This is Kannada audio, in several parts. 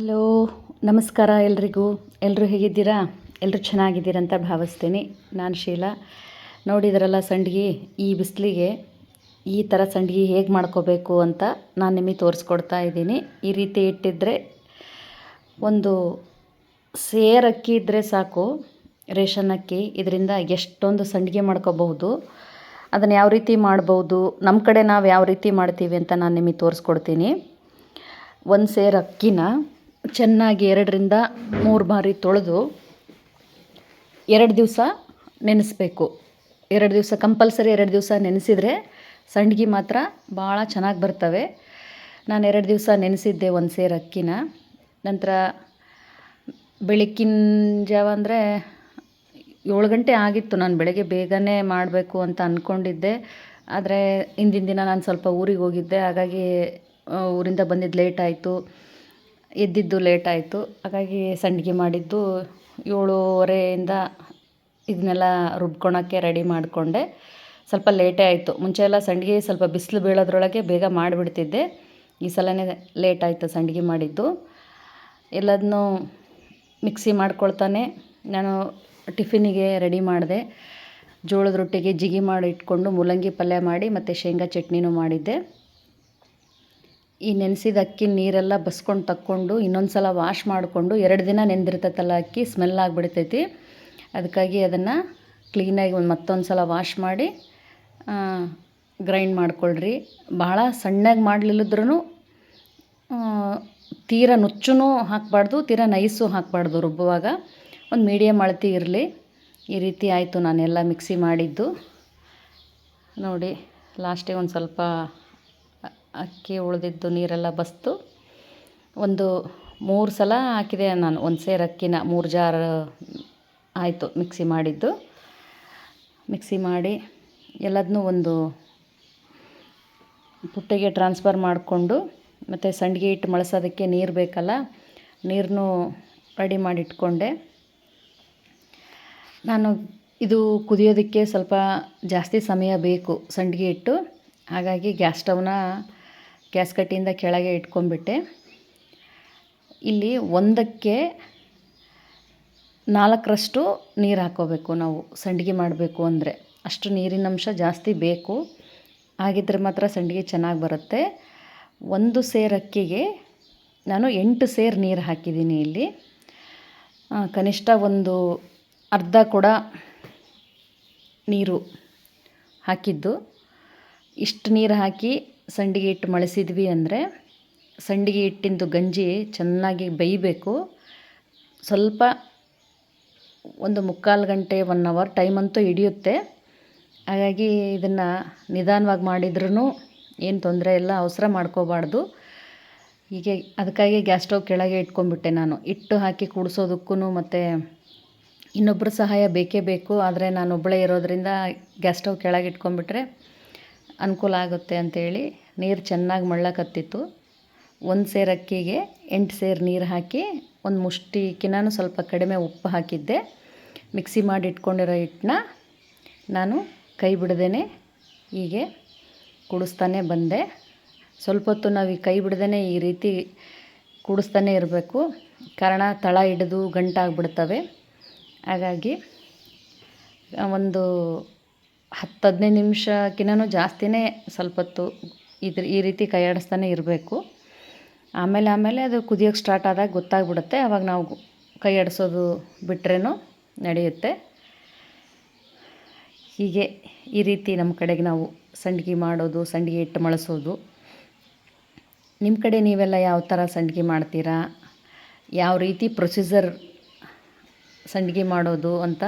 ಹಲೋ, ನಮಸ್ಕಾರ ಎಲ್ರಿಗೂ. ಎಲ್ಲರೂ ಹೇಗಿದ್ದೀರಾ? ಎಲ್ಲರೂ ಚೆನ್ನಾಗಿದ್ದೀರಂತ ಭಾವಿಸ್ತೀನಿ. ನಾನು ಶೀಲಾ. ನೋಡಿದ್ರಲ್ಲ ಸಂಡಿಗೆ, ಈ ಬಿಸಿಲಿಗೆ ಈ ಥರ ಸಂಡಿಗೆ ಹೇಗೆ ಮಾಡ್ಕೋಬೇಕು ಅಂತ ನಾನು ನಿಮಗೆ ತೋರಿಸ್ಕೊಡ್ತಾ ಇದ್ದೀನಿ. ಈ ರೀತಿ ಇಟ್ಟಿದ್ದರೆ ಒಂದು ಸೇರ್ ಅಕ್ಕಿ ಇದ್ದರೆ ಸಾಕು, ರೇಷನ್ ಅಕ್ಕಿ, ಇದರಿಂದ ಎಷ್ಟೊಂದು ಸಂಡಿಗೆ ಮಾಡ್ಕೋಬಹುದು. ಅದನ್ನು ಯಾವ ರೀತಿ ಮಾಡ್ಬೋದು ನಮ್ಮ ಕಡೆ ನಾವು ಯಾವ ರೀತಿ ಮಾಡ್ತೀವಿ ಅಂತ ನಾನು ನಿಮಗೆ ತೋರಿಸ್ಕೊಡ್ತೀನಿ. ಒಂದು ಸೇರು ಅಕ್ಕಿನ ಚೆನ್ನಾಗಿ ಎರಡರಿಂದ ಮೂರು ಬಾರಿ ತೊಳೆದು ಎರಡು ದಿವಸ ನೆನೆಸ್ಬೇಕು. ಎರಡು ದಿವಸ ಕಂಪಲ್ಸರಿ ಎರಡು ದಿವಸ ನೆನೆಸಿದರೆ ಸಂಡ್ಗೆ ಮಾತ್ರ ಭಾಳ ಚೆನ್ನಾಗಿ ಬರ್ತವೆ. ನಾನು ಎರಡು ದಿವಸ ನೆನೆಸಿದ್ದೆ ಒಂದು ಸೇರು ಅಕ್ಕಿನ ನಂತರ ಬೆಳಗ್ಗಿನ ಜಾವ ಅಂದರೆ ಏಳು ಗಂಟೆ ಆಗಿತ್ತು. ನಾನು ಬೆಳಗ್ಗೆ ಬೇಗನೆ ಮಾಡಬೇಕು ಅಂತ ಅಂದ್ಕೊಂಡಿದ್ದೆ ಆದರೆ ಹಿಂದಿನ ದಿನ ನಾನು ಸ್ವಲ್ಪ ಊರಿಗೆ ಹೋಗಿದ್ದೆ. ಹಾಗಾಗಿ ಊರಿಂದ ಬಂದಿದ್ದು ಲೇಟ್ ಆಯಿತು. ಎದ್ದಿದ್ದು ಲೇಟ್ ಆಯಿತು. ಹಾಗಾಗಿ ಸಂಡಿಗೆ ಮಾಡಿದ್ದು ಏಳೂವರೆಯಿಂದ ಇದನ್ನೆಲ್ಲ ರುಬ್ಕೊಳಕ್ಕೆ ರೆಡಿ ಮಾಡಿಕೊಂಡೆ. ಸ್ವಲ್ಪ ಲೇಟೇ ಆಯಿತು. ಮುಂಚೆ ಎಲ್ಲ ಸಂಡ್ಗೆ ಸ್ವಲ್ಪ ಬಿಸಿಲು ಬೀಳೋದ್ರೊಳಗೆ ಬೇಗ ಮಾಡಿಬಿಡ್ತಿದ್ದೆ. ಈ ಸಲವೇ ಲೇಟ್ ಆಯಿತು ಸಂಡಿಗೆ ಮಾಡಿದ್ದು. ಎಲ್ಲದನ್ನೂ ಮಿಕ್ಸಿ ಮಾಡ್ಕೊಳ್ತಾನೆ. ನಾನು ಟಿಫಿನಿಗೆ ರೆಡಿ ಮಾಡಿದೆ. ಜೋಳದ ರೊಟ್ಟಿಗೆ ಜಿಗಿ ಮಾಡಿ ಇಟ್ಕೊಂಡು ಮೂಲಂಗಿ ಪಲ್ಯ ಮಾಡಿ ಮತ್ತು ಶೇಂಗಾ ಚಟ್ನಿನೂ ಮಾಡಿದ್ದೆ. ಈ ನೆನೆಸಿದ ಅಕ್ಕಿ ನೀರೆಲ್ಲ ಬಸ್ಕೊಂಡು ತಕ್ಕೊಂಡು ಇನ್ನೊಂದು ಸಲ ವಾಶ್ ಮಾಡಿಕೊಂಡು ಎರಡು ದಿನ ನೆಂದಿರ್ತೈತಲ್ಲ ಅಕ್ಕಿ ಸ್ಮೆಲ್ ಆಗಿಬಿಡ್ತೈತಿ. ಅದಕ್ಕಾಗಿ ಅದನ್ನು ಕ್ಲೀನಾಗಿ ಒಂದು ಮತ್ತೊಂದು ಸಲ ವಾಶ್ ಮಾಡಿ ಗ್ರೈಂಡ್ ಮಾಡ್ಕೊಳ್ರಿ. ಭಾಳ ಸಣ್ಣಗೆ ಮಾಡಲಿಲ್ಲದ್ರೂ ತೀರ ನುಚ್ಚೂ ಹಾಕಬಾರ್ದು, ತೀರ ನೈಸು ಹಾಕಬಾರ್ದು ರುಬ್ಬುವಾಗ. ಒಂದು ಮೀಡಿಯಮ್ ಅಳತಿ ಇರಲಿ. ಈ ರೀತಿ ಆಯಿತು ನಾನೆಲ್ಲ ಮಿಕ್ಸಿ ಮಾಡಿದ್ದು. ನೋಡಿ ಲಾಸ್ಟಿಗೆ ಒಂದು ಸ್ವಲ್ಪ ಅಕ್ಕಿ ಉಳಿದಿದ್ದು ನೀರೆಲ್ಲ ಬಸ್ತು. ಒಂದು ಮೂರು ಸಲ ಹಾಕಿದೆ ನಾನು, ಒಂದು ಸೇರು ಅಕ್ಕಿನ ಮೂರು ಜಾರ್ ಆಯಿತು ಮಿಕ್ಸಿ ಮಾಡಿದ್ದು. ಮಿಕ್ಸಿ ಮಾಡಿ ಎಲ್ಲದನ್ನೂ ಒಂದು ಪುಟ್ಟೆಗೆ ಟ್ರಾನ್ಸ್ಫರ್ ಮಾಡಿಕೊಂಡು, ಮತ್ತು ಸಂಡಿಗೆ ಹಿಟ್ಟು ಮಳಸೋದಕ್ಕೆ ನೀರು ಬೇಕಲ್ಲ ನೀರನ್ನು ರೆಡಿ ಮಾಡಿ ಇಟ್ಕೊಂಡೆ ನಾನು ಇದು ಕುದಿಯೋದಕ್ಕೆ ಸ್ವಲ್ಪ ಜಾಸ್ತಿ ಸಮಯ ಬೇಕು ಸಂಡಿಗೆ ಹಿಟ್ಟು. ಹಾಗಾಗಿ ಗ್ಯಾಸ್ ಸ್ಟವ್ನ ಗ್ಯಾಸ್ ಕಟ್ಟಿಯಿಂದ ಕೆಳಗೆ ಇಟ್ಕೊಂಡ್ಬಿಟ್ಟೆ. ಇಲ್ಲಿ ಒಂದಕ್ಕೆ ನಾಲ್ಕರಷ್ಟು ನೀರು ಹಾಕೋಬೇಕು ನಾವು, ಸಂಡಿಗೆ ಮಾಡಬೇಕು ಅಂದರೆ. ಅಷ್ಟು ನೀರಿನ ಅಂಶ ಜಾಸ್ತಿ ಬೇಕು. ಹಾಗಿದ್ರೆ ಮಾತ್ರ ಸಂಡಿಗೆ ಚೆನ್ನಾಗಿ ಬರುತ್ತೆ. ಒಂದು ಸೇರು ಅಕ್ಕಿಗೆ ನಾನು ಎಂಟು ಸೇರು ನೀರು ಹಾಕಿದ್ದೀನಿ ಇಲ್ಲಿ. ಕನಿಷ್ಠ ಒಂದು ಅರ್ಧ ಕೂಡ ನೀರು ಹಾಕಿದ್ದು. ಇಷ್ಟು ನೀರು ಹಾಕಿ ಸಂಡಿಗೆ ಹಿಟ್ಟು ಮಳಸಿದ್ವಿ ಅಂದರೆ ಸಂಡಿಗೆ ಹಿಟ್ಟಿಂದು ಗಂಜಿ ಚೆನ್ನಾಗಿ ಬೇಯಬೇಕು. ಸ್ವಲ್ಪ ಒಂದು ಮುಕ್ಕಾಲು ಗಂಟೆ ಒನ್ ಅವರ್ ಟೈಮ್ ಅಂತೂ ಹಿಡಿಯುತ್ತೆ. ಹಾಗಾಗಿ ಇದನ್ನು ನಿಧಾನವಾಗಿ ಮಾಡಿದ್ರೂ ಏನು ತೊಂದರೆ ಇಲ್ಲ, ಅವಸರ ಮಾಡ್ಕೋಬಾರ್ದು. ಹೀಗೆ ಅದಕ್ಕಾಗಿ ಗ್ಯಾಸ್ ಸ್ಟವ್ ಕೆಳಗೆ ಇಟ್ಕೊಂಡ್ಬಿಟ್ಟೆ ನಾನು. ಇಟ್ಟು ಹಾಕಿ ಕೂಡಿಸೋದಕ್ಕೂ ಮತ್ತು ಇನ್ನೊಬ್ಬರ ಸಹಾಯ ಬೇಕೇ ಬೇಕು. ಆದರೆ ನಾನು ಒಬ್ಬಳೇ ಇರೋದರಿಂದ ಗ್ಯಾಸ್ ಸ್ಟವ್ ಕೆಳಗೆ ಇಟ್ಕೊಂಡ್ಬಿಟ್ರೆ ಅನುಕೂಲ ಆಗುತ್ತೆ ಅಂಥೇಳಿ ನೀರು ಚೆನ್ನಾಗಿ ಮಳ್ಳಕತ್ತಿತ್ತು. ಒಂದು ಸೇರು ಅಕ್ಕಿಗೆ ಎಂಟು ಸೇರು ನೀರು ಹಾಕಿ ಒಂದು ಮುಷ್ಟಿಕ್ಕಿಂತನೂ ಸ್ವಲ್ಪ ಕಡಿಮೆ ಉಪ್ಪು ಹಾಕಿದ್ದೆ. ಮಿಕ್ಸಿ ಮಾಡಿ ಇಟ್ಕೊಂಡಿರೋ ಹಿಟ್ಟನ್ನ ನಾನು ಕೈ ಬಿಡದೇ ಹೀಗೆ ಕುಡಿಸ್ತಾನೆ ಬಂದೆ. ಸ್ವಲ್ಪ ಹೊತ್ತು ನಾವು ಈ ಕೈ ಬಿಡದೇ ಈ ರೀತಿ ಕೂಡಿಸ್ತಾನೆ ಇರಬೇಕು. ಕಾರಣ ತಳ ಹಿಡಿದು ಗಂಟಾಗ್ಬಿಡ್ತವೆ ಹಾಗಾಗಿ ಒಂದು ಹತ್ತು ಹದಿನೈದು ನಿಮಿಷಕ್ಕಿಂತನೂ ಜಾಸ್ತಿನೇ ಸ್ವಲ್ಪ ಹೊತ್ತು ಇದ್ರ ಈ ರೀತಿ ಕೈ ಆಡಿಸ್ತಾನೆ ಇರಬೇಕು. ಆಮೇಲೆ ಆಮೇಲೆ ಅದು ಕುದಿಯೋಕ್ಕೆ ಸ್ಟಾರ್ಟ್ ಆದಾಗ ಗೊತ್ತಾಗ್ಬಿಡುತ್ತೆ. ಆವಾಗ ನಾವು ಕೈ ಆಡಿಸೋದು ನಡೆಯುತ್ತೆ. ಹೀಗೆ ಈ ರೀತಿ ನಮ್ಮ ಕಡೆಗೆ ನಾವು ಸಂಡಿಗೆ ಮಾಡೋದು, ಸಂಡಿಗೆ ಹಿಟ್ಟು ಮಳಸೋದು. ನಿಮ್ಮ ಕಡೆ ನೀವೆಲ್ಲ ಯಾವ ಥರ ಸಂಡಿಗೆ ಮಾಡ್ತೀರಾ? ಯಾವ ರೀತಿ ಪ್ರೊಸೀಜರ್ ಸಂಡಿಗೆ ಮಾಡೋದು ಅಂತ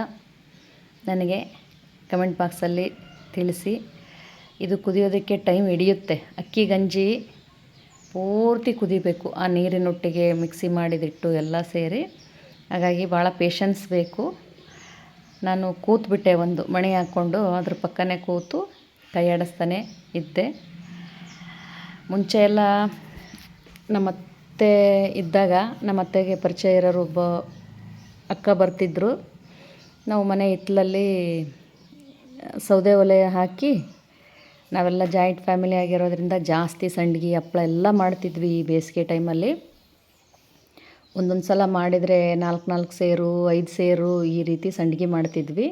ನನಗೆ ಕಮೆಂಟ್ ಬಾಕ್ಸಲ್ಲಿ ತಿಳಿಸಿ. ಇದು ಕುದಿಯೋದಕ್ಕೆ ಟೈಮ್ ಹಿಡಿಯುತ್ತೆ. ಅಕ್ಕಿ, ಗಂಜಿ ಪೂರ್ತಿ ಕುದಿಬೇಕು. ಆ ನೀರಿನೊಟ್ಟಿಗೆ ಮಿಕ್ಸಿ ಮಾಡಿದಿಟ್ಟು ಎಲ್ಲ ಸೇರಿ. ಹಾಗಾಗಿ ಭಾಳ ಪೇಷನ್ಸ್ ಬೇಕು. ನಾನು ಕೂತ್ಬಿಟ್ಟೆ ಒಂದು ಮಣೆ ಹಾಕ್ಕೊಂಡು. ಅದ್ರ ಪಕ್ಕನೇ ಕೂತು ಕೈಯಾಡಿಸ್ತಾನೆ ಇದ್ದೆ. ಮುಂಚೆ ಎಲ್ಲ ನಮ್ಮತ್ತೆ ಇದ್ದಾಗ ನಮ್ಮತ್ತೆಗೆ ಪರಿಚಯ ಇರೋರು ಒಬ್ಬ ಅಕ್ಕ ಬರ್ತಿದ್ದರು ನಾವು ಮನೆ ಹಿತ್ತಲಲ್ಲಿ ಸೌದೆ ಒಲೆ ಹಾಕಿ ನಾವೆಲ್ಲ ಜಾಯಿಂಟ್ ಫ್ಯಾಮಿಲಿ ಆಗಿರೋದ್ರಿಂದ ಜಾಸ್ತಿ ಸಂಡಿಗೆ ಹಪ್ಪಳ ಎಲ್ಲ ಮಾಡ್ತಿದ್ವಿ ಈ ಬೇಸಿಗೆ ಟೈಮಲ್ಲಿ. ಒಂದೊಂದು ಸಲ ಮಾಡಿದರೆ ನಾಲ್ಕು ನಾಲ್ಕು ಸೇರು, ಐದು ಸೇರು ಈ ರೀತಿ ಸಂಡಿಗೆ ಮಾಡ್ತಿದ್ವಿ.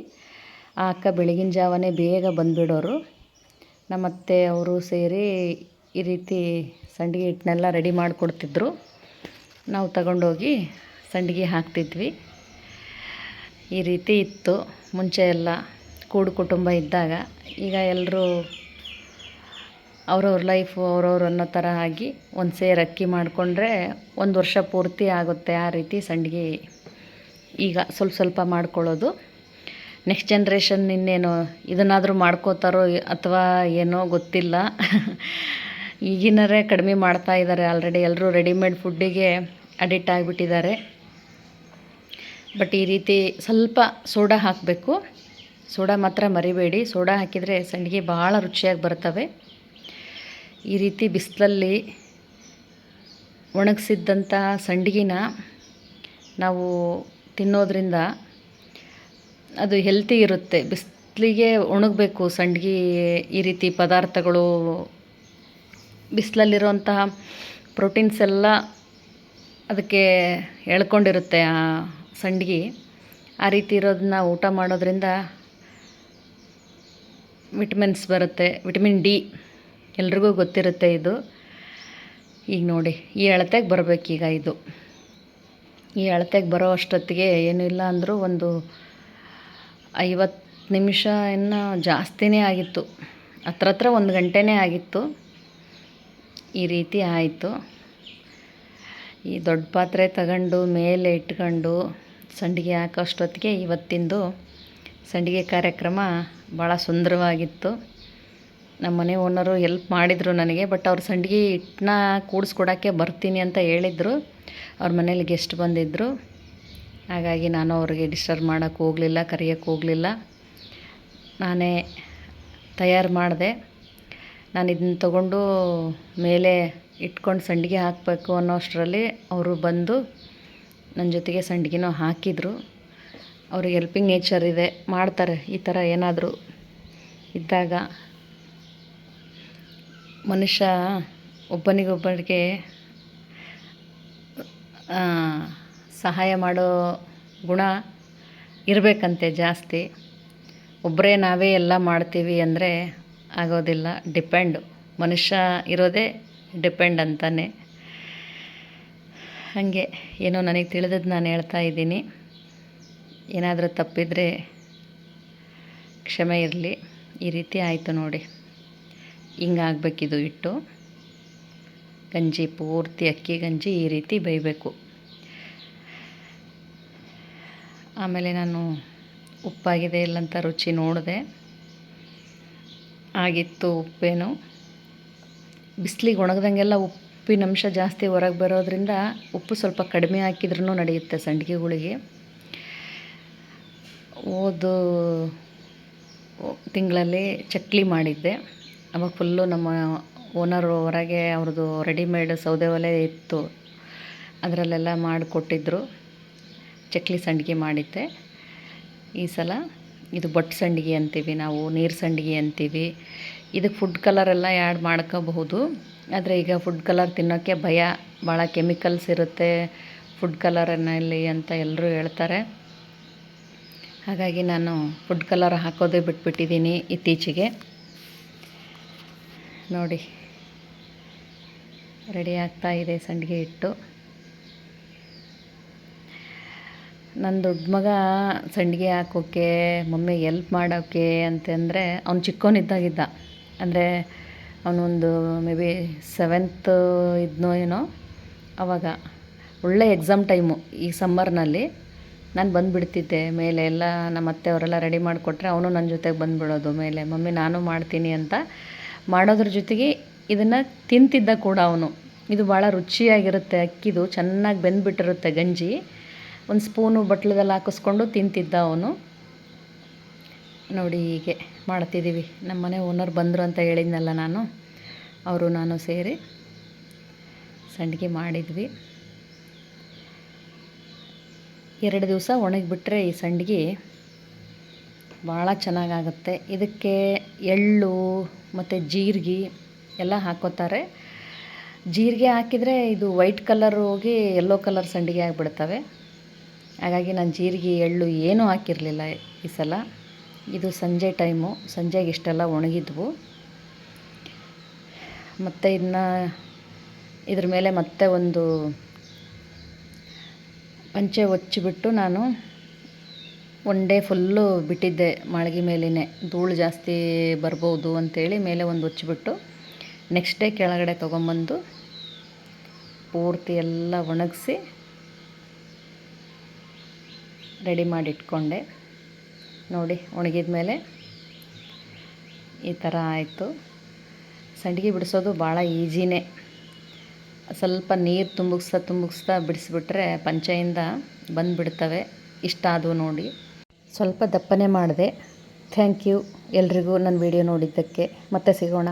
ಆ ಅಕ್ಕ ಬೆಳಗಿನ ಜಾವನೇ ಬೇಗ ಬಂದುಬಿಡೋರು. ನಮ್ಮ ಅತ್ತೆ ಅವರು ಸೇರಿ ಈ ರೀತಿ ಸಂಡಿಗೆ ಹಿಟ್ಟನ್ನೆಲ್ಲ ರೆಡಿ ಮಾಡಿಕೊಡ್ತಿದ್ರು. ನಾವು ತಗೊಂಡೋಗಿ ಸಂಡಿಗೆ ಹಾಕ್ತಿದ್ವಿ. ಈ ರೀತಿ ಇತ್ತು. ಮುಂಚೆ ಎಲ್ಲ ಕೂಡು ಕುಟುಂಬ ಇದ್ದಾಗ ಈಗ ಎಲ್ಲರೂ ಅವ್ರವ್ರ ಲೈಫು ಅವ್ರವ್ರು ಅನ್ನೋ ಥರ ಆಗಿ ಒಂದು ಸೇರು ಅಕ್ಕಿ ಮಾಡಿಕೊಂಡ್ರೆ ಒಂದು ವರ್ಷ ಪೂರ್ತಿ ಆಗುತ್ತೆ ಆ ರೀತಿ ಸಂಡಿಗೆ ಈಗ ಸ್ವಲ್ಪ ಸ್ವಲ್ಪ ಮಾಡ್ಕೊಳ್ಳೋದು. ನೆಕ್ಸ್ಟ್ ಜನ್ರೇಷನ್ ಇನ್ನೇನು ಇದನ್ನಾದರೂ ಮಾಡ್ಕೋತಾರೋ ಅಥವಾ ಏನೋ ಗೊತ್ತಿಲ್ಲ. ಈಗಿನರೇ ಕಡಿಮೆ ಮಾಡ್ತಾ ಇದ್ದಾರೆ ಆಲ್ರೆಡಿ ಎಲ್ಲರೂ ರೆಡಿಮೇಡ್ ಫುಡ್ಡಿಗೆ ಅಡಿಕ್ಟ್ ಆಗಿಬಿಟ್ಟಿದ್ದಾರೆ. ಬಟ್ ಈ ರೀತಿ ಸ್ವಲ್ಪ ಸೋಡಾ ಹಾಕಬೇಕು. ಸೋಡಾ ಮಾತ್ರ ಮರಿಬೇಡಿ. ಸೋಡಾ ಹಾಕಿದರೆ ಸಂಡಿಗೆ ಭಾಳ ರುಚಿಯಾಗಿ ಬರ್ತವೆ. ಈ ರೀತಿ ಬಿಸಿಲಲ್ಲಿ ಒಣಗಿಸಿದ್ದಂತಹ ಸಂಡಿಗೆನ ನಾವು ತಿನ್ನೋದ್ರಿಂದ ಅದು ಹೆಲ್ತಿ ಇರುತ್ತೆ. ಬಿಸಿಲಿಗೆ ಒಣಗಬೇಕು ಸಂಡಿಗೆ ಈ ರೀತಿ ಪದಾರ್ಥಗಳು. ಬಿಸಿಲಲ್ಲಿರುವಂತಹ ಪ್ರೋಟೀನ್ಸ್ ಎಲ್ಲ ಅದಕ್ಕೆ ಎಳ್ಕೊಂಡಿರುತ್ತೆ ಆ ಸಂಡಿಗೆ. ಆ ರೀತಿ ಇರೋದನ್ನ ಊಟ ಮಾಡೋದ್ರಿಂದ ವಿಟಮಿನ್ಸ್ ಬರುತ್ತೆ. Vitamin D. ಎಲ್ರಿಗೂ ಗೊತ್ತಿರುತ್ತೆ ಇದು. ಈಗ ನೋಡಿ, ಈ ಅಳತೆಗೆ ಬರಬೇಕೀಗ ಇದು. ಈ ಅಳತೆಗೆ ಬರೋ ಅಷ್ಟೊತ್ತಿಗೆ ಏನೂ ಇಲ್ಲ ಅಂದರೂ ಒಂದು ಐವತ್ತು ನಿಮಿಷ ಇನ್ನು ಜಾಸ್ತಿನೇ ಆಗಿತ್ತು. ಹತ್ರ ಹತ್ರ ಒಂದು ಗಂಟೆನೇ ಆಗಿತ್ತು. ಈ ರೀತಿ ಆಯಿತು. ಈ ದೊಡ್ಡ ಪಾತ್ರೆ ತಗೊಂಡು ಮೇಲೆ ಇಟ್ಕೊಂಡು ಸಂಡಿಗೆ ಹಾಕೋಷ್ಟೊತ್ತಿಗೆ ಇವತ್ತಿಂದು ಸಂಡಿಗೆ ಕಾರ್ಯಕ್ರಮ ಭಾಳ ಸುಂದರವಾಗಿತ್ತು. ನಮ್ಮ ಮನೆ ಓನರು ಹೆಲ್ಪ್ ಮಾಡಿದರು ನನಗೆ ಬಟ್ ಅವ್ರು ಸಂಡಿಗೆ ಹಿಟ್ಟನ್ನ ಕೂಡಿಸ್ಕೊಡೋಕ್ಕೆ ಬರ್ತೀನಿ ಅಂತ ಹೇಳಿದರು. ಅವ್ರ ಮನೇಲಿ ಗೆಸ್ಟ್ ಬಂದಿದ್ದರು ಹಾಗಾಗಿ ನಾನು ಅವ್ರಿಗೆ ಡಿಸ್ಟರ್ಬ್ ಮಾಡೋಕ್ಕೆ ಹೋಗಲಿಲ್ಲ ಕರೆಯೋಕ್ಕೆ ಹೋಗಲಿಲ್ಲ. ನಾನೇ ತಯಾರು ಮಾಡಿದೆ. ನಾನು ಇದನ್ನ ತಗೊಂಡು ಮೇಲೆ ಇಟ್ಕೊಂಡು ಸಂಡಿಗೆ ಹಾಕಬೇಕು ಅನ್ನೋ ಅಷ್ಟರಲ್ಲಿ ಅವರು ಬಂದು ನನ್ನ ಜೊತೆಗೆ ಸಂಡಿಗೆನೂ ಹಾಕಿದರು. ಅವ್ರಿಗೆ ಹೆಲ್ಪಿಂಗ್ ನೇಚರ್ ಇದೆ, ಮಾಡ್ತಾರೆ. ಈ ಥರ ಏನಾದರೂ ಇದ್ದಾಗ ಮನುಷ್ಯ ಒಬ್ಬನಿಗೊಬ್ಬನಿಗೆ ಸಹಾಯ ಮಾಡೋ ಗುಣ ಇರಬೇಕಂತೆ ಜಾಸ್ತಿ. ಒಬ್ಬರೇ ನಾವೇ ಎಲ್ಲ ಮಾಡ್ತೀವಿ ಅಂದರೆ ಆಗೋದಿಲ್ಲ. ಡಿಪೆಂಡ್. ಮನುಷ್ಯ ಇರೋದೇ ಡಿಪೆಂಡ್ ಅಂತಾನೆ. ಹಾಗೆ ಏನೋ ನನಗೆ ತಿಳಿದದ್ದು ನಾನು ಹೇಳ್ತಾ ಇದ್ದೀನಿ. ಏನಾದರೂ ತಪ್ಪಿದರೆ ಕ್ಷಮೆ ಇರಲಿ. ಈ ರೀತಿ ಆಯಿತು ನೋಡಿ. ಹಿಂಗಾಗಬೇಕಿದು ಹಿಟ್ಟು ಗಂಜಿ ಪೂರ್ತಿ, ಅಕ್ಕಿ ಗಂಜಿ ಈ ರೀತಿ ಬೇಯಬೇಕು. ಆಮೇಲೆ ನಾನು ಉಪ್ಪಾಗಿದೆ ಇಲ್ಲಂತ ರುಚಿ ನೋಡಿದೆ. ಆಗಿತ್ತು ಉಪ್ಪೇನು. ಬಿಸಿಲಿಗೆ ಒಣಗ್ದಂಗೆಲ್ಲ ಉಪ್ಪಿನ ಅಂಶ ಜಾಸ್ತಿ ಹೊರಗೆ ಬರೋದ್ರಿಂದ ಉಪ್ಪು ಸ್ವಲ್ಪ ಕಡಿಮೆ ಹಾಕಿದ್ರೂ ನಡೆಯುತ್ತೆ ಸಂಡಿಗೆಗಳಿಗೆ ಓದು ತಿಂಗಳಲ್ಲಿ ಚಕ್ಲಿ ಮಾಡಿದ್ದೆ. ಅವಾಗ ಫುಲ್ಲು ನಮ್ಮ ಓನರು ಹೊರಗೆ ಅವ್ರದ್ದು ರೆಡಿಮೇಡ್ ಸೌದೆ ಒಲೆ ಇತ್ತು. ಅದರಲ್ಲೆಲ್ಲ ಮಾಡಿಕೊಟ್ಟಿದ್ರು. ಚಕ್ಲಿ ಸಂಡಿಗೆ ಮಾಡಿದ್ದೆ. ಈ ಸಲ ಇದು ಬಟ್ ಸಂಡಿಗೆ ಅಂತೀವಿ ನಾವು ನೀರು ಸಂಡಿಗೆ ಅಂತೀವಿ. ಇದಕ್ಕೆ ಫುಡ್ ಕಲರೆಲ್ಲ ಆ್ಯಡ್ ಮಾಡ್ಕೋಬಹುದು. ಆದರೆ ಈಗ ಫುಡ್ ಕಲರ್ ತಿನ್ನೋಕ್ಕೆ ಭಯ, ಭಾಳ ಕೆಮಿಕಲ್ಸ್ ಇರುತ್ತೆ ಫುಡ್ ಕಲರಲ್ಲಿ ಅಂತ ಎಲ್ಲರೂ ಹೇಳ್ತಾರೆ. ಹಾಗಾಗಿ ನಾನು ಫುಡ್ ಕಲರ್ ಹಾಕೋದೇ ಬಿಟ್ಬಿಟ್ಟಿದ್ದೀನಿ ಇತ್ತೀಚೆಗೆ. ನೋಡಿ. ರೆಡಿ ಆಗ್ತಾ ಇದೆ ಸಂಡಿಗೆ ಇಟ್ಟು ನನ್ನ ದೊಡ್ಡ ಮಗ ಸಂಡಿಗೆ ಹಾಕೋಕ್ಕೆ ಮಮ್ಮಿ ಎಲ್ಪ್ ಮಾಡೋಕ್ಕೆ ಅಂತಂದರೆ ಅವ್ನು ಚಿಕ್ಕವನಿದ್ದಾಗಿದ್ದ ಅಂದರೆ ಅವನೊಂದು ಮೇ ಬಿ ಸೆವೆಂತ್ ಇದ್ನೋ ಏನೋ ಆವಾಗ ಒಳ್ಳೆ ಎಕ್ಸಾಮ್ ಟೈಮು ಈ ಸಮ್ಮರ್ನಲ್ಲಿ ನಾನು ಬಂದುಬಿಡ್ತಿದ್ದೆ ಮೇಲೆ ಎಲ್ಲ ನಮ್ಮ ಅತ್ತೆ ಅವರೆಲ್ಲ ರೆಡಿ ಮಾಡಿಕೊಟ್ರೆ ಅವನು ನನ್ನ ಜೊತೆಗೆ ಬಂದುಬಿಡೋದು ಮೇಲೆ. ಮಮ್ಮಿ, ನಾನು ಮಾಡ್ತೀನಿ ಅಂತ ಮಾಡೋದ್ರ ಜೊತೆಗೆ ಇದನ್ನು ತಿಂತಿದ್ದ ಕೂಡ ಅವನು. ಇದು ಭಾಳ ರುಚಿಯಾಗಿರುತ್ತೆ ಅಕ್ಕಿದು, ಚೆನ್ನಾಗಿ ಬೆಂದ್ಬಿಟ್ಟಿರುತ್ತೆ ಗಂಜಿ. ಒಂದು ಸ್ಪೂನು ಬಟ್ಲದಲ್ಲಿ ಹಾಕಿಸ್ಕೊಂಡು ತಿಂತಿದ್ದ ಅವನು. ನೋಡಿ ಹೀಗೆ ಮಾಡ್ತಿದ್ದೀವಿ. ನಮ್ಮ ಮನೆ ಓನರ್ ಬಂದರು ಅಂತ ಹೇಳಿದ್ನಲ್ಲ ನಾನು, ಅವರು ನಾನು ಸೇರಿ ಸಂಡಿಗೆ ಮಾಡಿದ್ವಿ. ಎರಡು ದಿವಸ ಒಣಗಿಬಿಟ್ರೆ ಈ ಸಂಡಿಗೆ ಭಾಳ ಚೆನ್ನಾಗಾಗುತ್ತೆ. ಇದಕ್ಕೆ ಎಳ್ಳು ಮತ್ತು ಜೀರಿಗೆ ಎಲ್ಲ ಹಾಕೋತಾರೆ. ಜೀರಿಗೆ ಹಾಕಿದರೆ ಇದು ವೈಟ್ ಕಲರ್ ಹೋಗಿ ಯೆಲ್ಲೋ ಕಲರ್ ಸಂಡಿಗೆ ಆಗಿಬಿಡ್ತವೆ. ಹಾಗಾಗಿ ನಾನು ಜೀರಿಗೆ, ಎಳ್ಳು ಏನೂ ಹಾಕಿರಲಿಲ್ಲ ಈ ಸಲ. ಇದು ಸಂಜೆ ಟೈಮು, ಸಂಜೆಗೆ ಇಷ್ಟೆಲ್ಲ ಒಣಗಿದ್ವು. ಮತ್ತು ಇದನ್ನ ಇದ್ರ ಮೇಲೆ ಮತ್ತೆ ಒಂದು ಪಂಚೆ ಹೊಚ್ಚಿಬಿಟ್ಟು ನಾನು ಒನ್ ಡೇ ಫುಲ್ಲು ಬಿಟ್ಟಿದ್ದೆ ಮಾಳ್ಗೆ ಮೇಲೇ ಧೂಳು ಜಾಸ್ತಿ ಬರ್ಬೋದು ಅಂಥೇಳಿ ಮೇಲೆ ಒಂದು ಹೊಚ್ಚಿಬಿಟ್ಟು ನೆಕ್ಸ್ಟ್ ಡೇ ಕೆಳಗಡೆ ತೊಗೊಂಬಂದು ಪೂರ್ತಿ ಎಲ್ಲ ಒಣಗಿಸಿ ರೆಡಿ ಮಾಡಿ ಇಟ್ಕೊಂಡೆ ನೋಡಿ ಒಣಗಿದ ಮೇಲೆ ಈ ಥರ ಆಯಿತು. ಸಂಡಿಗೆ ಬಿಡಿಸೋದು ಭಾಳ ಈಜಿನೇ. ಸ್ವಲ್ಪ ನೀರು ತುಂಬಿಸ್ತಾ ತುಂಬಿಸ್ತಾ ಬಿಡಿಸ್ಬಿಟ್ರೆ ಪಂಚೆಯಿಂದ ಬಂದುಬಿಡ್ತವೆ. ಇಷ್ಟ ಆದವು ನೋಡಿ. ಸ್ವಲ್ಪ ದಪ್ಪನೆ ಮಾಡಿದೆ. ಥ್ಯಾಂಕ್ ಯು ಎಲ್ರಿಗೂ ನನ್ನ ವಿಡಿಯೋ ನೋಡಿದ್ದಕ್ಕೆ ಮತ್ತೆ ಸಿಗೋಣ.